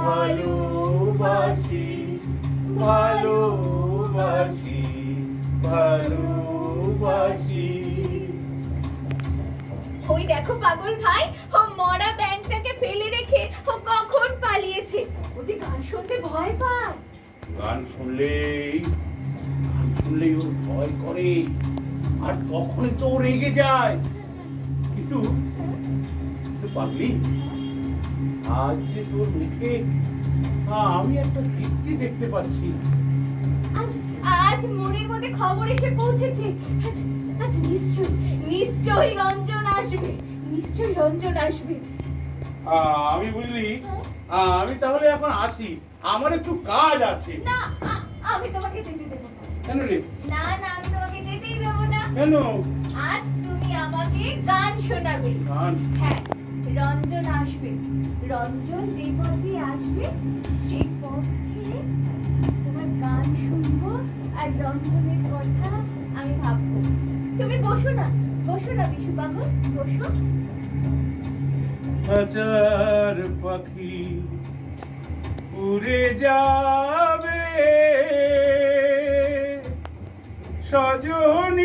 ভালোবাসি ভালোবাসি ভালোবাসি। ওই দেখো পাগল ভাই ও মরা ব্যাংকটাকে ফেলে রেখে ও কখন পালিয়েছে? ও যে গান শুনতে ভয় পায়। গান শুনলেই গান শুনলেই ওর ভয় করে আর তখনই তো রেগে যায়। কিন্তু কিন্তু পাগলি আজ যে তোর মুখে আমি একটা দীপ্তি দেখতে পাচ্ছি। আজ আজ মনের মধ্যে খবর এসে পৌঁছেছে। আজ আজ নিশ্চয় নিশ্চয়ই রঞ্জন আসবে নিশ্চয়ই রঞ্জন আসবে। আমি বুঝলি আমি তাহলে এখন আসি। আমার একটু কাজ আছে। না আমি তোমাকে যেতে দেবো। কেন রে? না না আমি তোমাকে যেতেই দেবো না। কেন? আজ তুমি আমাকে গান শোনাবে। গান? হ্যাঁ। রঞ্জন আসবে। রঞ্জন যে পথে আসবে সেই পথে তোমার গান শুনব আর রঞ্জনের কথা আমি ভাববো। তুমি বসো না বসো না বিশু বাবু, বসো। হাজার পাখি উড়ে যাবে। সজন